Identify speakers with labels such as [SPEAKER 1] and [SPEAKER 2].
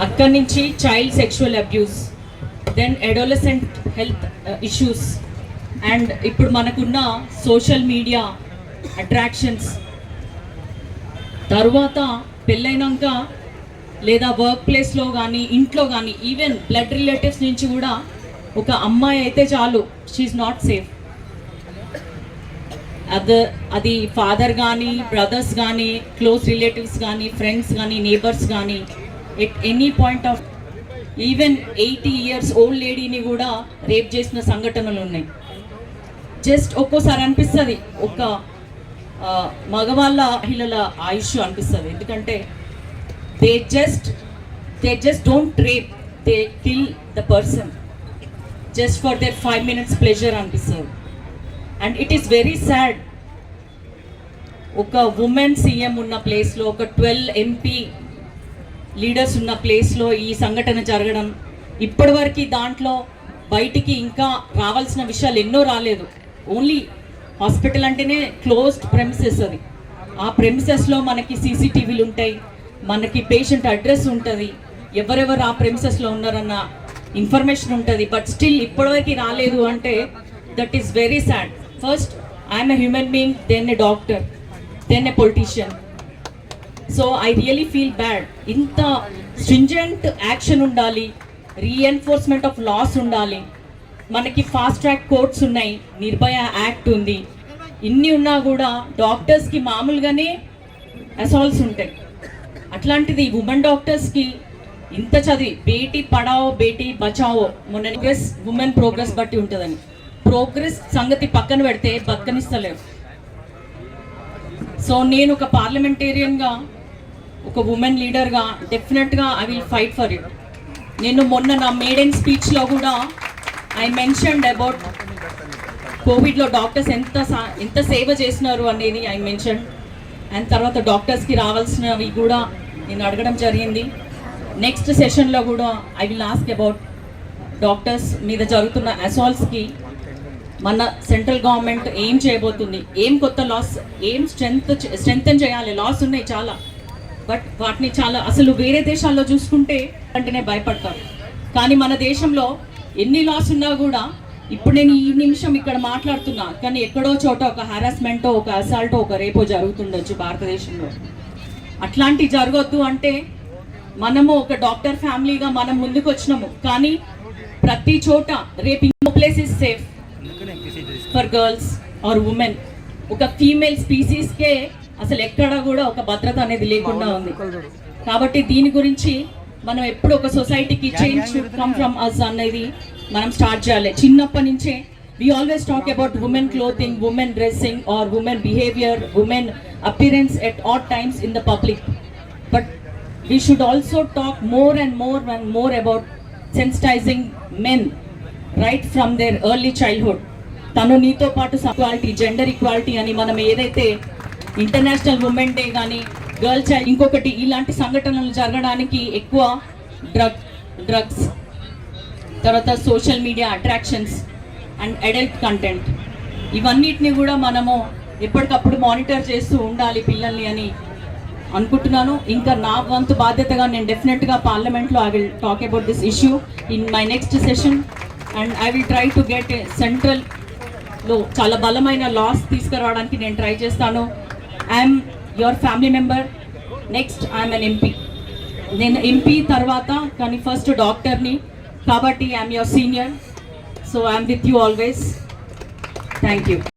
[SPEAKER 1] అక్కడి నుంచి child sexual abuse then adolescent health issues and ఇప్పుడు మనకున్న సోషల్ మీడియా అట్రాక్షన్స్ తరువాత పెళ్ళైనాక లేదా వర్క్ ప్లేస్లో కానీ ఇంట్లో కానీ ఈవెన్ బ్లడ్ రిలేటివ్స్ నుంచి కూడా ఒక అమ్మాయి అయితే చాలు షీఈ్ నాట్ సేఫ్ అది అది ఫాదర్ కానీ బ్రదర్స్ కానీ క్లోజ్ రిలేటివ్స్ కానీ ఫ్రెండ్స్ కానీ నేబర్స్ కానీ at any point of even eighty years old లేడీని కూడా రేప్ చేసిన సంఘటనలు ఉన్నాయి. జస్ట్ ఒక్కోసారి అనిపిస్తుంది ఒక మగవాళ్ళ మహిళల ఆయుష్ అనిపిస్తుంది. ఎందుకంటే they just they just don't rape they kill the person just for their five minutes pleasure అనిపిస్తుంది. And it is very sad ఒక ఉమెన్ సీఎం ఉన్న ప్లేస్లో ఒక ట్వెల్వ్ ఎంపీ లీడర్స్ ఉన్న ప్లేస్లో ఈ సంఘటన జరగడం ఇప్పటివరకు దాంట్లో బయటికి ఇంకా రావాల్సిన విషయాలు ఎన్నో రాలేదు. ఓన్లీ హాస్పిటల్ అంటేనే క్లోజ్డ్ ప్రెమిసెస్ అది. ఆ ప్రెమిసెస్లో మనకి సీసీటీవీలు ఉంటాయి మనకి పేషెంట్ అడ్రస్ ఉంటుంది ఎవరెవరు ఆ ప్రెమిసెస్లో ఉన్నారన్న ఇన్ఫర్మేషన్ ఉంటుంది. బట్ స్టిల్ ఇప్పటివరకు రాలేదు అంటే that is very sad first I'm a human being then a doctor then a politician so I really feel bad ఇంత స్ట్రింజెంట్ యాక్షన్ ఉండాలి రీఎన్ఫోర్స్మెంట్ ఆఫ్ లాస్ ఉండాలి. మనకి ఫాస్ట్ ట్రాక్ కోర్ట్స్ ఉన్నాయి Nirbhaya act ఉంది. ఇన్ని ఉన్నా కూడా డాక్టర్స్కి మామూలుగానే అసాల్ట్స్ ఉంటాయి. అట్లాంటిది ఉమెన్ డాక్టర్స్కి ఇంత చదివి బేటీ పడావో బేటీ బచావో మొన్న ప్రోగ్రెస్ ఉమెన్ ప్రోగ్రెస్ బట్టి ఉంటుందని. ప్రోగ్రెస్ సంగతి పక్కన పెడితే బతకనిస్తలేవు సో నేను ఒక పార్లమెంటేరియన్గా ఒక ఉమెన్ లీడర్గా డెఫినెట్గా I will fight for it నేను మొన్న నా మేడెన్ స్పీచ్లో కూడా ఐ మెన్షన్డ్ అబౌట్ కోవిడ్లో డాక్టర్స్ ఎంత సా- ఎంత సేవ చేసినారు అనేది ఐ మెన్షన్ అండ్ తర్వాత డాక్టర్స్కి రావాల్సినవి కూడా నేను అడగడం జరిగింది. నెక్స్ట్ సెషన్లో కూడా I will ask about doctors మీద జరుగుతున్న అసాల్ట్స్కి మన సెంట్రల్ గవర్నమెంట్ ఏం చేయబోతుంది? ఏం కొత్త లాస్ ఏం స్ట్రెంగ్త్ స్ట్రెంగ్తన్ చేయాలి? లాస్ ఉన్నాయి చాలా. బట్ వాటిని చాలా అసలు వేరే దేశాల్లో చూసుకుంటే అంటేనే భయపడతారు కానీ మన దేశంలో ఎన్ని లాస్ ఉన్నా కూడా ఇప్పుడు నేను ఈ నిమిషం ఇక్కడ మాట్లాడుతున్నా. కానీ ఎక్కడో చోట ఒక హారాస్మెంటో ఒక అసాల్టో ఒక రేపో జరుగుతుండొచ్చు భారతదేశంలో. అట్లాంటి జరగొద్దు అంటే మనము ఒక డాక్టర్ ఫ్యామిలీగా మనం ముందుకు వచ్చినాము కానీ ప్రతి చోట రేపు ఇంకో place is safe for girls or women ఒక ఫీమేల్ స్పీసీస్కే అసలు ఎక్కడ కూడా ఒక భద్రత అనేది లేకుండా ఉంది. కాబట్టి దీని గురించి మనం ఎప్పుడు ఒక సొసైటీకి చేంజ్ కమ్ ఫ్రమ్ అస్ అనేది మనం స్టార్ట్ చేయాలి. చిన్నప్పటి నుంచే we always talk about women clothing women dressing or women behaviour women appearance at all times in the public but we should also talk more and more and more about sensitizing men right from their early childhood. తను నీతో పాటు equality gender equality అని మనం ఏదైతే international women day కానీ girl child ఇంకొకటి ఇలాంటి సంఘటనలు జరగడానికి ఎక్కువ డ్రగ్ డ్రగ్స్ తర్వాత social media attractions and adult content. ఇవన్నిటిని కూడా మనము ఎప్పటికప్పుడు మానిటర్ చేస్తూ ఉండాలి పిల్లల్ని అని అనుకుంటున్నాను. ఇంకా నా వంతు బాధ్యతగా నేను డెఫినెట్గా పార్లమెంట్లో I will talk about this issue in my next session. And I will try to get సెంట్రల్లో చాలా బలమైన లాస్ తీసుకురావడానికి నేను ట్రై చేస్తాను. I'm your family member next I'm an MP నేను ఎంపీ తర్వాత కానీ ఫస్ట్ డాక్టర్ని కాబట్టి I'm your senior so I'm with you always thank you